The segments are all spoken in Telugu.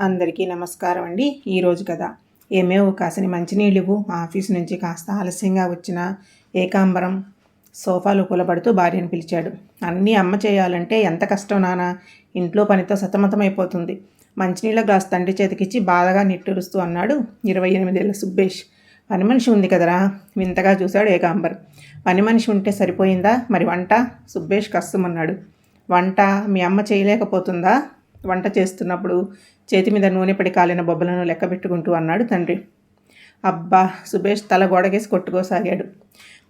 అందరికీ నమస్కారం అండి. ఈరోజు కదా. ఏమేవో కాసిన మంచినీళ్ళు ఆఫీస్ నుంచి కాస్త ఆలస్యంగా వచ్చిన ఏకాంబరం సోఫాలో కూలబడుతూ భార్యను పిలిచాడు. అన్నీ అమ్మ చేయాలంటే ఎంత కష్టం నానా? ఇంట్లో పనితో సతమతమైపోతుంది. మంచినీళ్ళ గ్లాస్ తండ్రి చేతికిచ్చి బాధగా నిట్టూరుస్తూ అన్నాడు ఇరవై ఎనిమిదేళ్ళ సుబ్బేష్. పని మనిషి ఉంది కదరా? వింతగా చూశాడు ఏకాంబర్. పని మనిషి ఉంటే సరిపోయిందా? మరి వంట? సుబ్బేష్ కష్టమన్నాడు వంట మీ అమ్మ చేయలేకపోతుందా? వంట చేస్తున్నప్పుడు చేతి మీద నూనె పడి కాలిన బొబ్బలను లెక్క పెట్టుకుంటూ అన్నాడు తండ్రి. అబ్బా సుభేష్ తల గోడకేసి కొట్టుకోసాగాడు.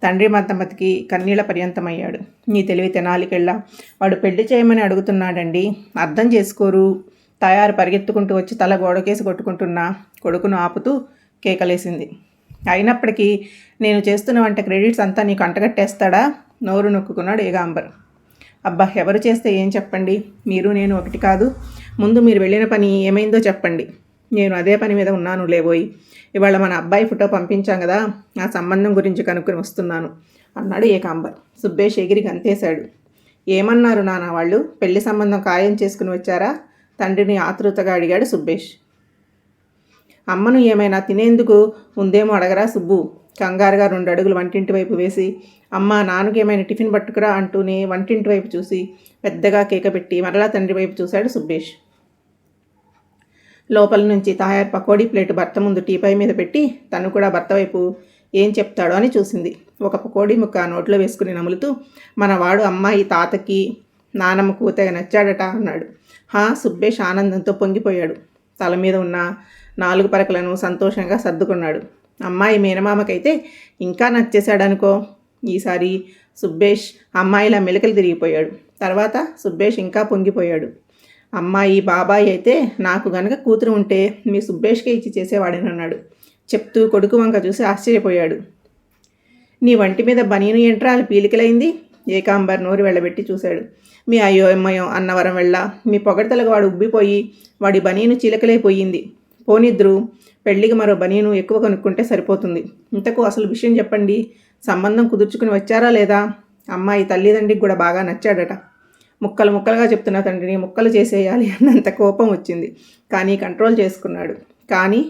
తండ్రి మతమతికి కన్నీళ్ళ పర్యంతమయ్యాడు. నీ తెలివి తెనాలికెళ్ళా. వాడు పెళ్ళి చేయమని అడుగుతున్నాడండి. అర్థం చేసుకోరు. తయారు పరిగెత్తుకుంటూ వచ్చి తల గోడకేసి కొట్టుకుంటున్న కొడుకును ఆపుతూ కేకలేసింది. అయినప్పటికీ నేను చేస్తున్న వంట క్రెడిట్స్ అంతా నీకు అంటగట్టేస్తాడా? నోరు నొక్కుకున్నాడు ఏగాంబర్. అబ్బా ఎవరు చేస్తే ఏం చెప్పండి? మీరు నేను ఒకటి కాదు. ముందు మీరు వెళ్ళిన పని ఏమైందో చెప్పండి. నేను అదే పని మీద ఉన్నాను లేబోయి. ఇవాళ మన అబ్బాయి ఫోటో పంపించాం కదా ఆ సంబంధం గురించి కనుక్కొని వస్తున్నాను అన్నాడు ఏకాంబర్. సుబ్బేష్ ఎగిరి గంతేశాడు. ఏమన్నారు నాన్న వాళ్ళు? పెళ్ళి సంబంధం ఖాయం చేసుకుని వచ్చారా? తండ్రిని ఆతృతగా అడిగాడు సుబ్బేష్. అమ్మను ఏమైనా తినేందుకు ఉందేమో అడగరా సుబ్బు. కంగారుగా రెండు అడుగులు వంటింటి వైపు వేసి అమ్మ నాన్నకి ఏమైనా టిఫిన్ పట్టుకురా అంటూనే వంటింటి వైపు చూసి పెద్దగా కేక పెట్టి మరలా తండ్రి వైపు చూశాడు సుబ్బేష్. లోపల నుంచి తాయారు పకోడీ ప్లేట్ భర్త ముందు టీపై మీద పెట్టి తను కూడా భర్త వైపు ఏం చెప్తాడో అని చూసింది. ఒక పకోడీ ముక్క నోట్లో వేసుకుని నములుతూ మనవాడు అమ్మాయి తాతకి నానమ్మకు తెగ నచ్చాడట అన్నాడు. హా సుబ్బేష్ ఆనందంతో పొంగిపోయాడు. తల మీద ఉన్న నాలుగు పరకలను సంతోషంగా సర్దుకున్నాడు. అమ్మాయి మేనమామకైతే ఇంకా నచ్చేశాడనుకో. ఈసారి సుబ్బేష్ అమ్మాయిలా మెలకలు తిరిగిపోయాడు. తర్వాత సుబ్బేష్ ఇంకా పొంగిపోయాడు. అమ్మాయి బాబాయ్ అయితే నాకు గనక కూతురు ఉంటే మీ సుబ్బేష్కే ఇచ్చి చేసేవాడని అన్నాడు. చెప్తూ కొడుకు వంక చూసి ఆశ్చర్యపోయాడు. నీ వంటి మీద బనీను ఎంట్రాలు పీలికలైంది? ఏకాంబర్ నోరు వెళ్ళబెట్టి చూశాడు. మీ అయ్యో అమ్మయో అన్నవరం వెళ్ళ. మీ పొగడతలకు వాడు ఉబ్బిపోయి వాడి బనీను చీలకలైపోయింది పోనిద్రు పెళ్ళికి మరో బనీను ఎక్కువ కొనుక్కుంటే సరిపోతుంది. ఇంతకు అసలు విషయం చెప్పండి. సంబంధం కుదుర్చుకుని వచ్చారా లేదా? అమ్మాయి తల్లిదండ్రికి కూడా బాగా నచ్చాడట. ముక్కలు ముక్కలుగా చెప్తున్న తండ్రిని ముక్కలు చేసేయాలి అన్నంత కోపం వచ్చింది. కానీ కంట్రోల్ చేసుకున్నాడు. కానీ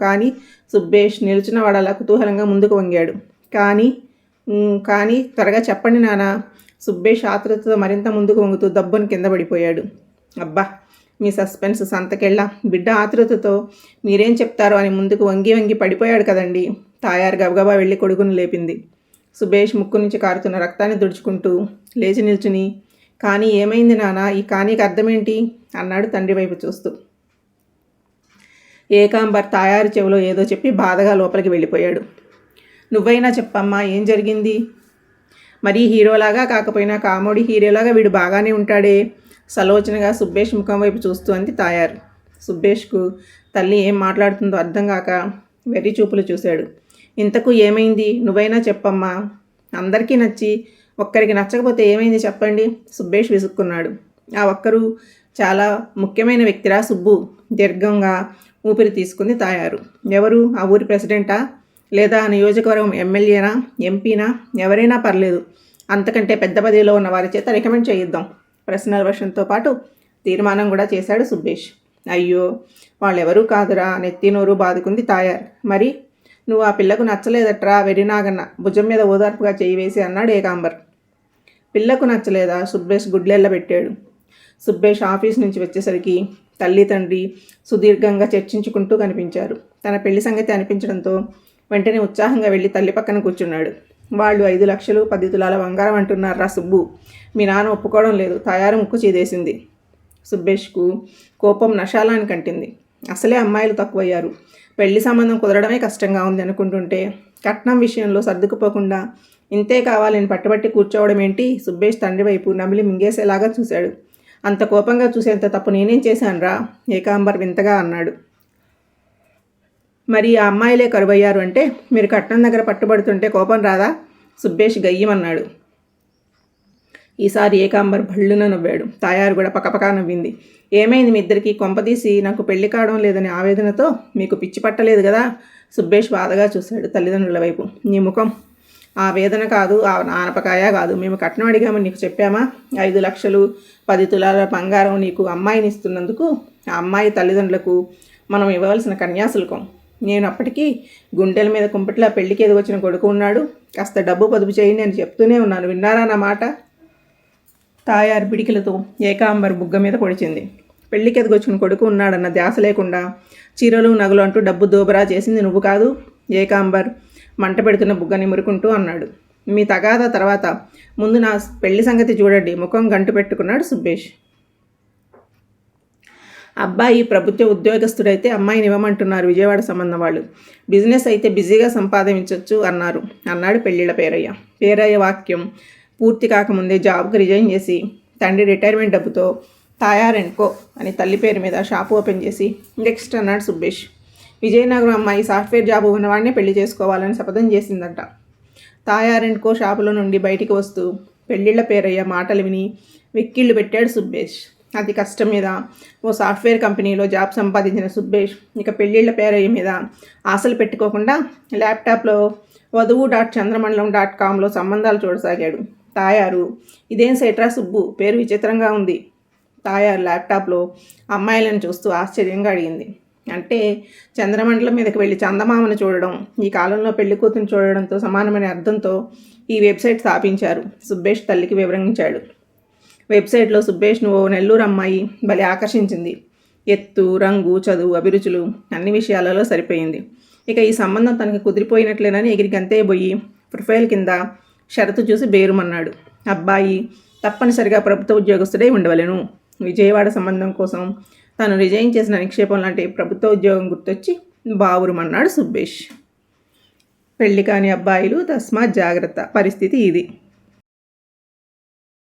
కానీ సుబ్బేష్ నిల్చున్న వాడలా కుతూహలంగా ముందుకు వంగాడు. కానీ కానీ త్వరగా చెప్పండి నానా. సుబ్బేష్ ఆతృతతో మరింత ముందుకు వంగుతూ దబ్బుని కింద పడిపోయాడు. అబ్బా మీ సస్పెన్స్ సంతకెళ్ళ. బిడ్డ ఆతృతతో మీరేం చెప్తారో అని ముందుకు వంగి వంగి పడిపోయాడు కదండి. తాయారు గబగబా వెళ్ళి కొడుకును లేపింది. సుభేష్ ముక్కు నుంచి కారుతున్న రక్తాన్ని దుడుచుకుంటూ లేచి నిల్చుని కానీ ఏమైంది నానా? ఈ కానీకి అర్థమేంటి? అన్నాడు తండ్రి వైపు చూస్తూ. ఏకాంబర్ తాయారు చెవిలో ఏదో చెప్పి బాధగా లోపలికి వెళ్ళిపోయాడు. నువ్వైనా చెప్పమ్మా ఏం జరిగింది? మరీ హీరోలాగా కాకపోయినా కామెడీ హీరోలాగా వీడు బాగానే ఉంటాడే సలోచనగా సుబ్బేష్ ముఖం వైపు చూస్తూ అంది తాయారు. సుబ్బేష్కు తల్లి ఏం మాట్లాడుతుందో అర్థం కాక వెర్రి చూపులు చూశాడు. ఇంతకు ఏమైంది? నువ్వైనా చెప్పమ్మా. అందరికీ నచ్చి ఒక్కరికి నచ్చకపోతే ఏమైంది చెప్పండి? సుబ్బేష్ విసుక్కున్నాడు. ఆ ఒక్కరు చాలా ముఖ్యమైన వ్యక్తిరా సుబ్బు. దీర్ఘంగా ఊపిరి తీసుకుంది తాయారు. ఎవరు? ఆ ఊరి ప్రెసిడెంటా? లేదా నియోజకవర్గం ఎమ్మెల్యేనా? ఎంపీనా? ఎవరైనా పర్లేదు. అంతకంటే పెద్ద పదవిలో ఉన్న వారి చేత రికమెండ్ చేయిద్దాం. ప్రశ్నల వర్షంతో పాటు తీర్మానం కూడా చేశాడు సుబ్బేష్. అయ్యో వాళ్ళెవరూ కాదురా. నెత్తినోరు బాదుకుంది తాయారు. మరి నువ్వు ఆ పిల్లకు నచ్చలేదట్రా వెరినాగన్న భుజం మీద ఓదార్పుగా చేయి వేసి అన్నాడు ఏకాంబర్. పిల్లకు నచ్చలేదా? సుబ్బేష్ గుడ్లెళ్ళ పెట్టాడు. సుబ్బేష్ ఆఫీస్ నుంచి వచ్చేసరికి తల్లి తండ్రి సుదీర్ఘంగా చర్చించుకుంటూ కనిపించారు. తన పెళ్ళి సంగతి అనిపించడంతో వెంటనే ఉత్సాహంగా వెళ్ళి తల్లి పక్కన కూర్చున్నాడు. వాళ్ళు ఐదు లక్షలు పది తులాల బంగారం అంటున్నారా సుబ్బు? మీ నాన్న ఒప్పుకోవడం లేదు తయారు ముక్కు చేదేసింది. సుబ్బేష్కు కోపం నశాలానికి కంటింది. అసలే అమ్మాయిలు తక్కువయ్యారు. పెళ్ళి సంబంధం కుదరడమే కష్టంగా ఉంది అనుకుంటుంటే కట్నం విషయంలో సర్దుకుపోకుండా ఇంతే కావాలని పట్టుబట్టి కూర్చోవడం ఏంటి? సుబ్బేష్ తండ్రి వైపు నమిలి మింగేసేలాగా చూశాడు. అంత కోపంగా చూసేంత తప్పు నేనేం చేశానురా? ఏకాంబర్ వింతగా అన్నాడు. మరి ఆ అమ్మాయిలే కరువయ్యారు అంటే మీరు కట్నం దగ్గర పట్టుబడుతుంటే కోపం రాదా? సుబ్బేష్ గయ్యమన్నాడు. ఈసారి ఏకాంబర్ భళ్ళున నవ్వాడు. తాయారు కూడా పక్కపక్క నవ్వింది. ఏమైంది మీ ఇద్దరికి? కొంపదీసి నాకు పెళ్ళి కావడం లేదని ఆవేదనతో మీకు పిచ్చి పట్టలేదు కదా? సుబ్బేష్ బాధగా చూశాడు తల్లిదండ్రుల వైపు. నీ ముఖం? ఆ వేదన కాదు ఆ ఆనపకాయ కాదు. మేము కట్నం అడిగామని నీకు చెప్పామా? ఐదు లక్షలు పది తులాల బంగారం నీకు అమ్మాయిని ఇస్తున్నందుకు ఆ అమ్మాయి తల్లిదండ్రులకు మనం ఇవ్వవలసిన కన్యాశుల్కం. నేను అప్పటికీ గుండెల మీద కుంపట్లా పెళ్ళికి ఎదుగు వచ్చిన కొడుకు ఉన్నాడు. కాస్త డబ్బు పొదుపు చేయండి అని చెప్తూనే ఉన్నాను. విన్నారా నా మాట? తాయారు పిడికిలతో ఏకాంబర్ బుగ్గ మీద పొడిచింది. పెళ్ళికి ఎదుగొచ్చిన కొడుకు ఉన్నాడన్న ధ్యాస లేకుండా చీరలు నగలు అంటూ డబ్బు దోబరా చేసింది నువ్వు కాదు ఏకాంబర్ మంట పెడుతున్న బుగ్గని మురుకుంటూ అన్నాడు. మీ తగాదా తర్వాత ముందు నా పెళ్ళి సంగతి చూడండి ముఖం గంటు పెట్టుకున్నాడు సుబ్బేష్. అబ్బాయి ప్రభుత్వ ఉద్యోగస్తుడైతే అమ్మాయిని ఇవ్వమంటున్నారు విజయవాడ సంబంధం వాళ్ళు. బిజినెస్ అయితే బిజీగా సంపాదించవచ్చు అన్నారు అన్నాడు పెళ్ళిళ్ళ పేరయ్య. పేరయ్య వాక్యం పూర్తి కాకముందే జాబ్కి రిజైన్ చేసి తండ్రి రిటైర్మెంట్ డబ్బుతో తాయారెన్కో అని తల్లి పేరు మీద షాపు ఓపెన్ చేసి నెక్స్ట్ అన్నాడు సుబ్బేష్. విజయనగరం అమ్మాయి సాఫ్ట్వేర్ జాబ్ ఉన్నవాడినే పెళ్ళి చేసుకోవాలని శపథం చేసిందంట. తాయారెండ్కో షాపులో నుండి బయటికి వస్తూ పెళ్ళిళ్ళ పేరయ్య మాటలు విని వెక్కిళ్ళు పెట్టాడు సుబ్బేష్. అతి కష్టం మీద ఓ సాఫ్ట్వేర్ కంపెనీలో జాబ్ సంపాదించిన సుబ్బేష్ ఇక పెళ్ళిళ్ళ పేరయ్య మీద ఆశలు పెట్టుకోకుండా ల్యాప్టాప్లో వధువు డాట్ చంద్రమండలం డాట్ కామ్లో సంబంధాలు చూడసాగాడు. తాయారు. ఇదేం సెట్రా సుబ్బు? పేరు విచిత్రంగా ఉంది. తాయారు ల్యాప్టాప్లో అమ్మాయిలను చూస్తూ ఆశ్చర్యంగా అడిగింది. అంటే చంద్రమండలం మీదకి వెళ్ళి చందమామను చూడడం ఈ కాలంలో పెళ్ళి కూతురు చూడడంతో సమానమైన అర్థంతో ఈ వెబ్సైట్ స్థాపించారు. సుబ్బేష్ తల్లికి వివరించాడు. వెబ్సైట్లో సుబ్బేష్ను ఓ నెల్లూరు అమ్మాయి భలే ఆకర్షించింది. ఎత్తు రంగు చదువు అభిరుచులు అన్ని విషయాలలో సరిపోయింది. ఇక ఈ సంబంధం తనకి కుదిరిపోయినట్లేనని ఎగిరి పోయి ప్రొఫైల్ కింద షరతు చూసి బేరుమన్నాడు. అబ్బాయి తప్పనిసరిగా ప్రభుత్వ ఉద్యోగస్తుడై ఉండవలెను. విజయవాడ సంబంధం కోసం తాను రిజైన్ చేసిన నిక్షేపం లాంటి ప్రభుత్వ ఉద్యోగం గుర్తొచ్చి బావురుమన్నాడు సుబ్బేష్. పెళ్ళి కాని అబ్బాయిలు తస్మాత్ జాగ్రత్త. పరిస్థితి ఇది.